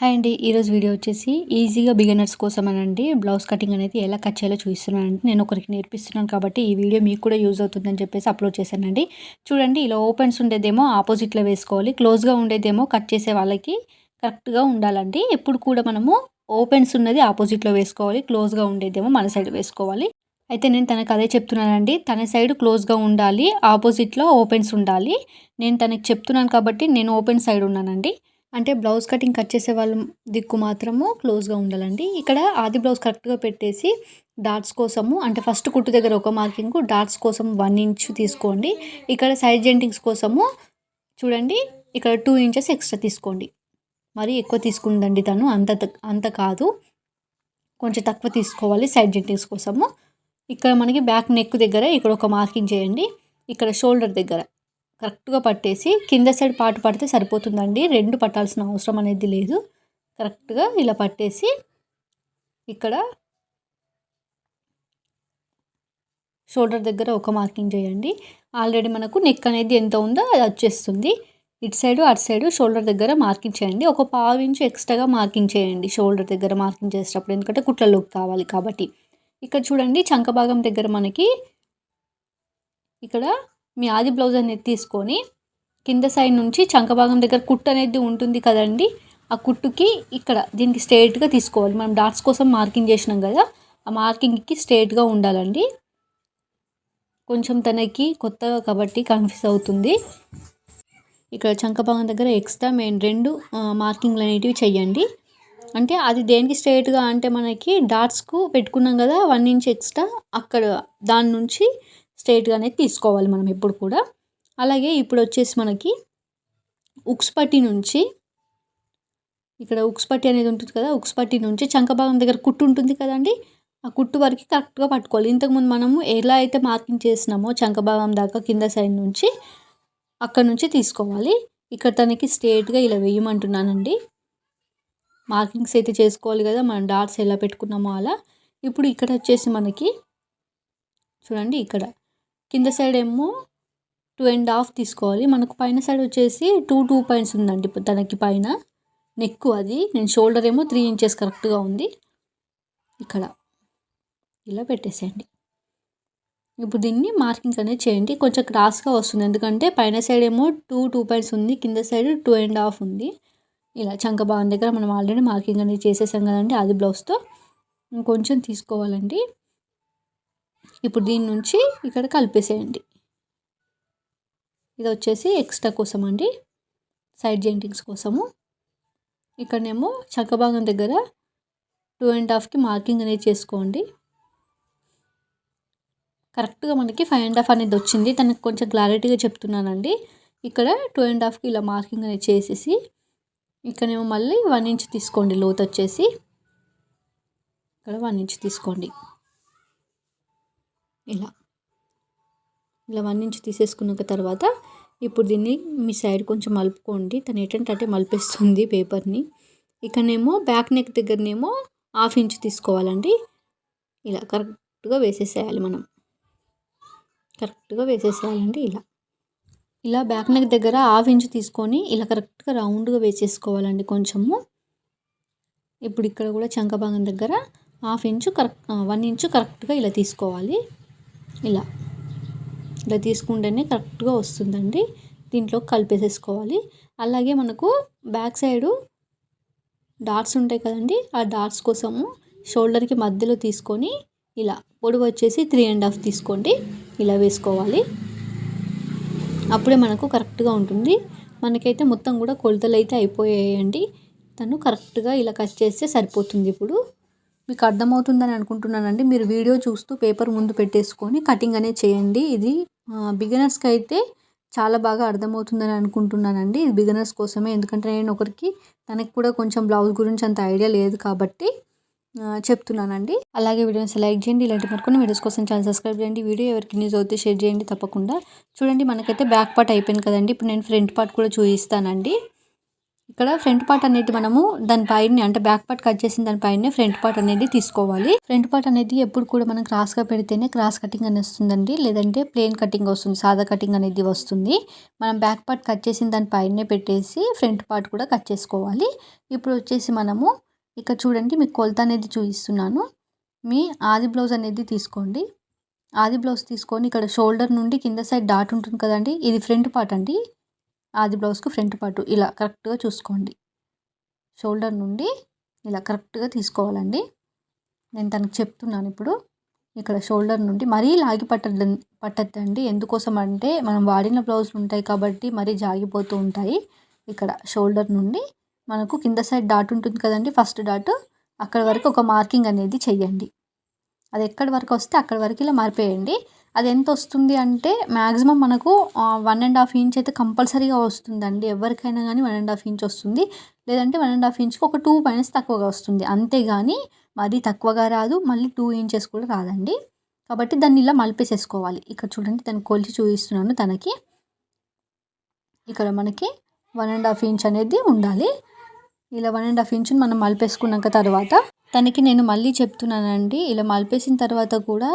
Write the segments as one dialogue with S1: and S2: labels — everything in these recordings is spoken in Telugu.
S1: హాయ్ అండి ఈరోజు వీడియో వచ్చేసి ఈజీగా బిగినర్స్ కోసం అనండి బ్లౌజ్ కటింగ్ అనేది ఎలా కట్ చేయాలో చూపిస్తున్నానండి. నేను ఒకరికి నేర్పిస్తున్నాను కాబట్టి ఈ వీడియో మీకు కూడా యూజ్ అవుతుందని చెప్పేసి అప్లోడ్ చేశానండి. చూడండి ఇలా ఓపెన్స్ ఉండేదేమో ఆపోజిట్లో వేసుకోవాలి. క్లోజ్గా ఉండేదేమో కట్ చేసే వాళ్ళకి కరెక్ట్గా ఉండాలండి. ఎప్పుడు కూడా మనము ఓపెన్స్ ఉన్నది ఆపోజిట్లో వేసుకోవాలి. క్లోజ్గా ఉండేదేమో మన సైడ్ వేసుకోవాలి. అయితే నేను తనకు అదే చెప్తున్నానండి. తన సైడ్ క్లోజ్గా ఉండాలి ఆపోజిట్లో ఓపెన్స్ ఉండాలి. నేను తనకి చెప్తున్నాను కాబట్టి నేను ఓపెన్ సైడ్ ఉన్నానండి. అంటే బ్లౌజ్ కటింగ్ కట్ చేసే వాళ్ళ దిక్కు మాత్రము క్లోజ్గా ఉండాలండి. ఇక్కడ ఆది బ్లౌజ్ కరెక్ట్గా పెట్టేసి డాట్స్ కోసము అంటే ఫస్ట్ కుట్టు దగ్గర ఒక మార్కింగ్ డాట్స్ కోసం వన్ ఇంచ్ తీసుకోండి. ఇక్కడ సైడ్ జెంటింగ్స్ కోసము చూడండి ఇక్కడ టూ ఇంచెస్ ఎక్స్ట్రా తీసుకోండి. మరి ఎక్కువ తీసుకుందండి తను అంత అంత కాదు. కొంచెం తక్కువ తీసుకోవాలి సైడ్ జెంటింగ్స్ కోసము. ఇక్కడ మనకి బ్యాక్ నెక్ దగ్గర ఇక్కడ ఒక మార్కింగ్ చేయండి. ఇక్కడ షోల్డర్ దగ్గర. కరెక్ట్గా పట్టేసి కింద సైడ్ పాటు పడితే సరిపోతుందండి. రెండు పట్టాల్సిన అవసరం అనేది లేదు. కరెక్ట్గా ఇలా పట్టేసి ఇక్కడ షోల్డర్ దగ్గర ఒక మార్కింగ్ చేయండి. ఆల్రెడీ మనకు నెక్ అనేది ఎంత ఉందో అది వచ్చేస్తుంది. ఇటు సైడు అటు సైడు షోల్డర్ దగ్గర మార్కింగ్ చేయండి. ఒక పావు ఇంచు ఎక్స్ట్రాగా మార్కింగ్ చేయండి షోల్డర్ దగ్గర మార్కింగ్ చేసేటప్పుడు. ఎందుకంటే కుట్లలోకి కావాలి కాబట్టి. ఇక్కడ చూడండి చంక భాగం దగ్గర మనకి ఇక్కడ మీ ఆది బ్లౌజ్ అనేది తీసుకొని కింద సైడ్ నుంచి చంక భాగం దగ్గర కుట్టు అనేది ఉంటుంది కదండి ఆ కుట్టుకి ఇక్కడ దీనికి స్ట్రేట్గా తీసుకోవాలి. మనం డాట్స్ కోసం మార్కింగ్ చేసినాం కదా ఆ మార్కింగ్కి స్ట్రేట్గా ఉండాలండి. కొంచెం తనకి కొత్తగా కాబట్టి కన్ఫ్యూజ్ అవుతుంది. ఇక్కడ చంక భాగం దగ్గర ఎక్స్ట్రా మెయిన్ రెండు మార్కింగ్లు అనేటివి చెయ్యండి. అంటే అది దేనికి స్ట్రేట్గా అంటే మనకి డాట్స్కు పెట్టుకున్నాం కదా వన్ ఇంచ్ ఎక్స్ట్రా అక్కడ దాని నుంచి స్ట్రైట్గానే అనేది తీసుకోవాలి మనం ఎప్పుడు కూడా. అలాగే ఇప్పుడు వచ్చేసి మనకి ఉక్స్ పట్టి నుంచి ఇక్కడ ఉక్స్ పట్టి అనేది ఉంటుంది కదా ఉక్స్ పట్టి నుంచి చంక భాగం దగ్గర కుట్టు ఉంటుంది కదండి ఆ కుట్టు వరకు కరెక్ట్గా పట్టుకోవాలి. ఇంతకుముందు మనము ఎలా అయితే మార్కింగ్ చేసినామో చంక భాగం దాకా కింద సైడ్ నుంచి అక్కడ నుంచి తీసుకోవాలి. ఇక్కడ తనకి స్ట్రేట్గా ఇలా వేయమంటున్నానండి. మార్కింగ్స్ అయితే చేసుకోవాలి కదా మనం డాట్స్ ఎలా పెట్టుకున్నామో అలా. ఇప్పుడు ఇక్కడ వచ్చేసి మనకి చూడండి ఇక్కడ కింద సైడ్ ఏమో టూ అండ్ హాఫ్ తీసుకోవాలి. మనకు పైన సైడ్ వచ్చేసి టూ టూ పాయింట్స్ ఉందండి తనకి పైన. నెక్ అది. నేను షోల్డర్ ఏమో త్రీ ఇంచెస్ కరెక్ట్గా ఉంది. ఇక్కడ. ఇలా పెట్టేసేయండి. ఇప్పుడు దీన్ని మార్కింగ్ అనేది చేయండి. కొంచెం క్రాస్గా వస్తుంది. ఎందుకంటే పైన సైడ్ ఏమో టూ టూ పాయింట్స్ ఉంది. కింద సైడ్ టూ అండ్ హాఫ్ ఉంది. ఇలా చంకబావన్ దగ్గర మనం ఆల్రెడీ మార్కింగ్ అనేది చేసేసాం కదండి. అది బ్లౌజ్తో. ఇంకొంచెం తీసుకోవాలండి. ఇప్పుడు దీని నుంచి ఇక్కడ కలిపేసేయండి. ఇది వచ్చేసి ఎక్స్ట్రా కోసం అండి. సైడ్ జెయింటింగ్స్ కోసము. ఇక్కడనేమో చక్కభాగం దగ్గర టూ అండ్ హాఫ్కి మార్కింగ్ అనేది చేసుకోండి. కరెక్ట్గా మనకి ఫైవ్ అండ్ హాఫ్ అనేది వచ్చింది. తనకు కొంచెం క్లారిటీగా చెప్తున్నానండి. ఇక్కడ టూ అండ్ హాఫ్కి ఇలా మార్కింగ్ అనేది చేసేసి ఇక్కడనేమో మళ్ళీ వన్ ఇంచ్ తీసుకోండి లోత్ వచ్చేసి. ఇక్కడ వన్ ఇంచ్ తీసుకోండి. ఇలా. ఇలా వన్ ఇంచ్ తీసేసుకున్న తర్వాత ఇప్పుడు దీన్ని మీ సైడ్ కొంచెం మలుపుకోండి. తను ఏంటంటే అంటే మలిపేస్తుంది పేపర్ని. ఇక్కడనేమో బ్యాక్ నెక్ దగ్గరనేమో హాఫ్ ఇంచ్ తీసుకోవాలండి. ఇలా కరెక్ట్గా వేసేసేయాలి మనం. కరెక్ట్గా వేసేసేయాలండి ఇలా. ఇలా బ్యాక్ నెక్ దగ్గర హాఫ్ ఇంచ్ తీసుకొని ఇలా కరెక్ట్గా రౌండ్గా వేసేసుకోవాలండి కొంచెము. ఇప్పుడు ఇక్కడ కూడా చంకభాగం దగ్గర half inch correct one inch కరెక్ట్గా ఇలా తీసుకోవాలి. ఇలా. ఇలా తీసుకుంటేనే కరెక్ట్గా వస్తుందండి. దీంట్లో కలిపేసేసుకోవాలి. అలాగే మనకు బ్యాక్ సైడు డాట్స్ ఉంటాయి కదండి. ఆ డాట్స్ కోసము షోల్డర్కి మధ్యలో తీసుకొని ఇలా పొడవు వచ్చేసి త్రీ అండ్ హాఫ్ తీసుకోండి. ఇలా వేసుకోవాలి. అప్పుడే మనకు కరెక్ట్గా ఉంటుంది. మనకైతే మొత్తం కూడా కొలతలు అయితే అయిపోయాయండి. తను కరెక్ట్గా ఇలా కట్ చేస్తే సరిపోతుంది ఇప్పుడు. మీకు అర్థమవుతుందని అనుకుంటున్నానండి. మీరు వీడియో చూస్తూ పేపర్ ముందు పెట్టేసుకొని కటింగ్ అనేది చేయండి. ఇది బిగినర్స్కి అయితే చాలా బాగా అర్థమవుతుందని అనుకుంటున్నానండి. ఇది బిగినర్స్ కోసమే. ఎందుకంటే నేను ఒకరికి తనకి కూడా కొంచెం బ్లౌజ్ గురించి అంత ఐడియా లేదు కాబట్టి చెప్తున్నానండి. అలాగే వీడియోస్ లైక్ చేయండి. ఇలాంటి మరికొన్ని వీడియోస్ కోసం ఛానల్ సబ్స్క్రైబ్ చేయండి. వీడియో ఎవరికి న్యూస్ అవుతే షేర్ చేయండి తప్పకుండా. చూడండి మనకైతే బ్యాక్ పార్ట్ అయిపోయింది కదండి. ఇప్పుడు నేను ఫ్రంట్ పార్ట్ కూడా చూపిస్తానండి. ఇక్కడ ఫ్రంట్ పార్ట్ అనేది మనము దాని పైన అంటే బ్యాక్ పార్ట్ కట్ చేసిన దాని పైన ఫ్రంట్ పార్ట్ అనేది తీసుకోవాలి. ఫ్రంట్ పార్ట్ అనేది ఎప్పుడు కూడా మనం క్రాస్గా పెడితేనే క్రాస్ కటింగ్ అనేది వస్తుందండి లేదంటే ప్లేన్ కటింగ్ వస్తుంది సాదా కటింగ్ అనేది వస్తుంది. మనం బ్యాక్ పార్ట్ కట్ చేసిన దాని పైనే పెట్టేసి ఫ్రంట్ పార్ట్ కూడా కట్ చేసుకోవాలి. ఇప్పుడు వచ్చేసి మనము ఇక్కడ చూడండి మీకు కొలత అనేది చూపిస్తున్నాను. మీ ఆది బ్లౌజ్ అనేది తీసుకోండి. ఆది బ్లౌజ్ తీసుకొని ఇక్కడ షోల్డర్ నుండి కింద సైడ్ డాట్ ఉంటుంది కదండి ఇది ఫ్రంట్ పార్ట్ అండి. ఆది బ్లౌజ్కి ఫ్రంట్ పార్ట్ ఇలా కరెక్ట్గా చూసుకోండి. షోల్డర్ నుండి ఇలా కరెక్ట్గా తీసుకోవాలండి. నేను తనకు చెప్తున్నాను ఇప్పుడు. ఇక్కడ షోల్డర్ నుండి మరీ లాగి పట్టద్దు పట్టద్దండి. ఎందుకోసం అంటే మనం వాడిన బ్లౌజులు ఉంటాయి కాబట్టి మరీ జాగిపోతూ ఉంటాయి. ఇక్కడ షోల్డర్ నుండి మనకు కింద సైడ్ డాట్ ఉంటుంది కదండి ఫస్ట్ డాట్. అక్కడ వరకు ఒక మార్కింగ్ అనేది చెయ్యండి. అది ఎక్కడి వరకు వస్తే అక్కడి వరకు ఇలా మార్పేయండి. అది ఎంత వస్తుంది అంటే మ్యాక్సిమం మనకు వన్ అండ్ హాఫ్ ఇంచ్ అయితే కంపల్సరీగా వస్తుందండి. ఎవరికైనా కానీ వన్ అండ్ హాఫ్ ఇంచ్ వస్తుంది. లేదంటే వన్ అండ్ హాఫ్ ఇంచ్కి ఒక టూ పాయింట్స్ తక్కువగా వస్తుంది. అంతేగాని మరీ తక్కువగా రాదు. మళ్ళీ టూ ఇంచెస్ కూడా రాదండి. కాబట్టి దాన్ని ఇలా మలిపేసేసుకోవాలి. ఇక్కడ చూడండి దాన్ని కొలిచి చూపిస్తున్నాను తనకి. ఇక్కడ మనకి వన్ అండ్ హాఫ్ ఇంచ్ అనేది ఉండాలి. ఇలా వన్ అండ్ హాఫ్ ఇంచ్ మనం మలిపేసుకున్నాక తర్వాత తనకి నేను మళ్ళీ చెప్తున్నానండి. ఇలా మలిపేసిన తర్వాత కూడా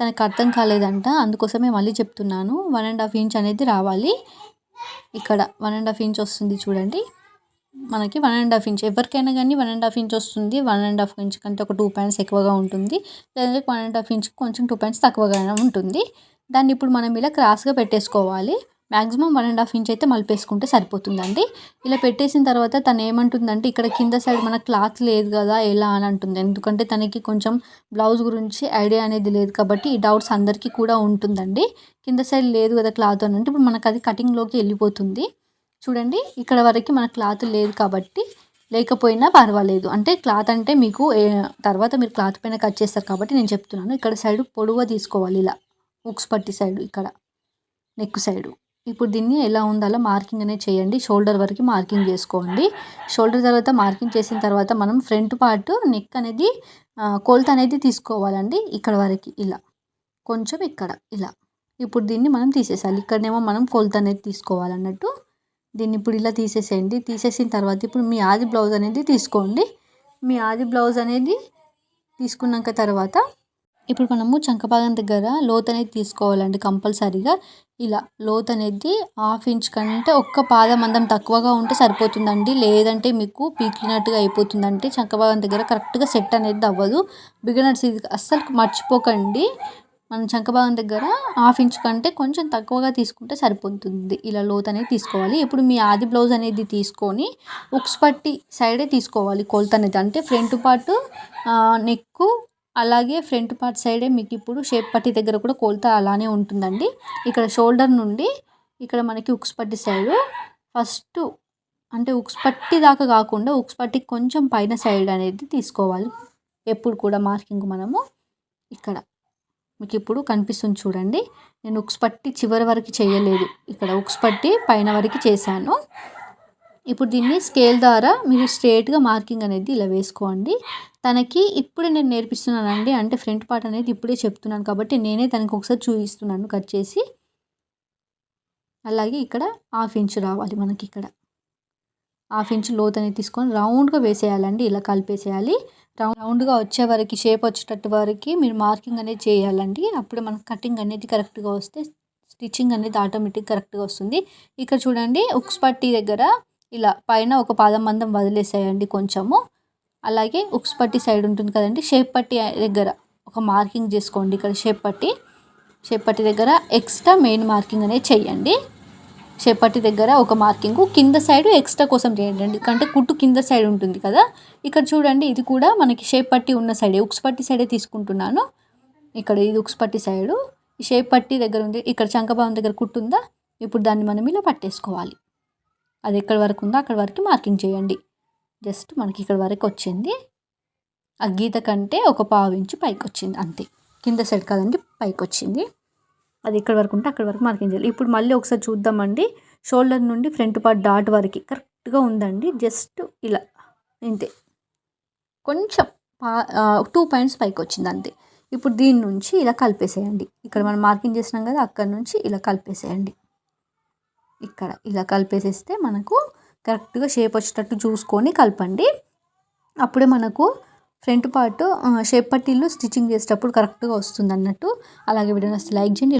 S1: తనకు అర్థం కాలేదంట. అందుకోసమే మళ్ళీ చెప్తున్నాను. వన్ అండ్ హాఫ్ ఇంచ్ అనేది రావాలి. ఇక్కడ వన్ అండ్ హాఫ్ ఇంచ్ వస్తుంది చూడండి. మనకి వన్ అండ్ హాఫ్ ఇంచ్. ఎవరికైనా కానీ వన్ అండ్ హాఫ్ ఇంచ్ వస్తుంది. వన్ అండ్ హాఫ్ ఇంచ్ కంటే ఒక టూ పాయింట్స్ ఎక్కువగా ఉంటుంది. లేదంటే వన్ అండ్ హాఫ్ ఇంచ్ కొంచెం టూ పాయింట్స్ తక్కువగానే ఉంటుంది. దాన్ని ఇప్పుడు మనం ఇలా క్రాస్గా పెట్టేసుకోవాలి. Maximum one and half inch అయితే మలిపేసుకుంటే సరిపోతుందండి. ఇలా పెట్టేసిన తర్వాత తను ఏమంటుందంటే ఇక్కడ కింద సైడ్ మన క్లాత్ లేదు కదా ఎలా? అని అంటుంది. ఎందుకంటే తనకి కొంచెం బ్లౌజ్ గురించి ఐడియా అనేది లేదు కాబట్టి ఈ డౌట్స్ అందరికీ కూడా ఉంటుందండి. కింద సైడ్ లేదు కదా క్లాత్ అని అంటే ఇప్పుడు మనకు అది కటింగ్లోకి వెళ్ళిపోతుంది. చూడండి ఇక్కడ వరకు మన క్లాత్ లేదు కాబట్టి లేకపోయినా పర్వాలేదు. అంటే క్లాత్ అంటే మీకు తర్వాత మీరు క్లాత్ పైన కట్ చేస్తారు కాబట్టి నేను చెప్తున్నాను. ఇక్కడ సైడ్ పొడవ తీసుకోవాలి ఇలా. ఉక్స్ పట్టి సైడ్ ఇక్కడ. Neck side. ఇప్పుడు దీన్ని ఎలా ఉండాలో మార్కింగ్ అనేది చేయండి. షోల్డర్ వరకు మార్కింగ్ చేసుకోండి. షోల్డర్ తర్వాత మార్కింగ్ చేసిన తర్వాత మనం ఫ్రంట్ పార్ట్ నెక్ అనేది కొలత అనేది తీసుకోవాలండి. ఇక్కడ వరకు ఇలా కొంచెం ఇక్కడ ఇలా. ఇప్పుడు దీన్ని మనం తీసేసాలి. ఇక్కడనేమో మనం కొలత అనేది తీసుకోవాలన్నట్టు. దీన్ని ఇప్పుడు ఇలా తీసేసేయండి. తీసేసిన తర్వాత ఇప్పుడు మీ ఆది బ్లౌజ్ అనేది తీసుకోండి. మీ ఆది బ్లౌజ్ అనేది తీసుకున్నాక తర్వాత ఇప్పుడు మనము చంకపాదం దగ్గర లోత్ అనేది తీసుకోవాలండి కంపల్సరీగా. ఇలా లోత్ అనేది హాఫ్ ఇంచ్ కంటే ఒక్క పాదం అందం తక్కువగా ఉంటే సరిపోతుందండి. లేదంటే మీకు పీకినట్టుగా అయిపోతుందంటే చంకభాగం దగ్గర కరెక్ట్గా సెట్ అనేది అవ్వదు. బిగినర్స్ ఇది అస్సలు మర్చిపోకండి. మనం చంకభాగం దగ్గర హాఫ్ ఇంచ్ కంటే కొంచెం తక్కువగా తీసుకుంటే సరిపోతుంది. ఇలా లోత్ అనేది తీసుకోవాలి. ఇప్పుడు మీ ఆది బ్లౌజ్ అనేది తీసుకొని ఉక్స్ పట్టి సైడే తీసుకోవాలి కొలత అనేది. అంటే ఫ్రంట్ పార్ట్ నెక్ అలాగే ఫ్రంట్ పార్ట్ సైడే మీకు ఇప్పుడు షేప్ పట్టి దగ్గర కూడా కొలత అలానే ఉంటుందండి. ఇక్కడ షోల్డర్ నుండి ఇక్కడ మనకి ఉక్స్ పట్టి సైడు ఫస్ట్ అంటే ఉక్స్ పట్టి దాకా కాకుండా ఉక్స్ పట్టి కొంచెం పైన సైడ్ అనేది తీసుకోవాలి. ఎప్పుడు కూడా మార్కింగ్ మనము ఇక్కడ మీకు ఇప్పుడు కనిపిస్తుంది చూడండి. నేను ఉక్స్ పట్టి చివరి వరకు చేయలేదు. ఇక్కడ ఉక్స్ పట్టి పైన వరకు చేశాను. ఇప్పుడు దీన్ని స్కేల్ ద్వారా మీరు స్ట్రేట్గా మార్కింగ్ అనేది ఇలా వేసుకోండి. తనకి ఇప్పుడే నేను నేర్పిస్తున్నానండి. అంటే ఫ్రంట్ పార్ట్ అనేది ఇప్పుడే చెప్తున్నాను కాబట్టి నేనే తనకి ఒకసారి చూపిస్తున్నాను కట్ చేసి. అలాగే ఇక్కడ హాఫ్ ఇంచ్ రావాలి మనకి ఇక్కడ. హాఫ్ ఇంచ్ లోత్ అనేది తీసుకొని రౌండ్గా వేసేయాలండి. ఇలా కలిపేసేయాలి. రౌండ్గా వచ్చే వరకు షేప్ వచ్చేటట్టు వరకు మీరు మార్కింగ్ అనేది చేయాలండి. అప్పుడు మనకు కటింగ్ అనేది కరెక్ట్గా వస్తే స్టిచ్చింగ్ అనేది ఆటోమేటిక్ కరెక్ట్గా వస్తుంది. ఇక్కడ చూడండి ఉక్స్ పట్టి దగ్గర ఇలా పైన ఒక పాదం మందం వదిలేసేయండి కొంచెము. అలాగే ఉక్స్ పట్టి సైడ్ ఉంటుంది కదండి షేప్ పట్టి దగ్గర ఒక మార్కింగ్ చేసుకోండి ఇక్కడ షేప్ పట్టి. షేప్ పట్టి దగ్గర ఎక్స్ట్రా మెయిన్ మార్కింగ్ అనేది చేయండి. పట్టి దగ్గర ఒక మార్కింగ్ కింద సైడ్ ఎక్స్ట్రా కోసం చేయండి. ఎందుకంటే కుట్టు కింద సైడ్ ఉంటుంది కదా. ఇక్కడ చూడండి ఇది కూడా మనకి షేప్ పట్టి ఉన్న సైడే ఉక్స్ పట్టి సైడే తీసుకుంటున్నాను. ఇక్కడ ఇది ఉక్స్ పట్టి సైడు. ఈ షేప్ పట్టి దగ్గర ఉంది ఇక్కడ చంకభావం దగ్గర కుట్టు ఉందా? ఇప్పుడు దాన్ని మనం ఇలా పట్టేసుకోవాలి. అది ఎక్కడ వరకు ఉందో అక్కడ వరకు మార్కింగ్ చేయండి. జస్ట్ మనకి ఇక్కడ వరకు వచ్చింది. ఆ గీత కంటే ఒక పావు ఇంచు పైకి వచ్చింది. అంతే. కింద సైడ్ కాదండి పైకి వచ్చింది. అది ఎక్కడి వరకు ఉంటే అక్కడి వరకు మార్కింగ్ చేయాలి. ఇప్పుడు మళ్ళీ ఒకసారి చూద్దామండి. షోల్డర్ నుండి ఫ్రంట్ పార్ట్ డాట్ వరకు కరెక్ట్గా ఉందండి. జస్ట్ ఇలా ఇంతే. కొంచెం పా టూ పాయింట్స్ పైకి వచ్చింది అంతే. ఇప్పుడు దీని నుంచి ఇలా కలిపేసేయండి. ఇక్కడ మనం మార్కింగ్ చేసినాం కదా అక్కడ నుంచి ఇలా కలిపేసేయండి. ఇక్కడ ఇలా కలిపేసేస్తే మనకు కరెక్ట్గా షేప్ వచ్చేటట్టు చూసుకొని కలపండి. అప్పుడే మనకు ఫ్రంట్ పార్ట్ షేప్ పట్టీలు స్టిచ్చింగ్ చేసేటప్పుడు కరెక్ట్గా వస్తుంది అన్నట్టు అలాగే వీడియో నచ్చితే లైక్ చేయండి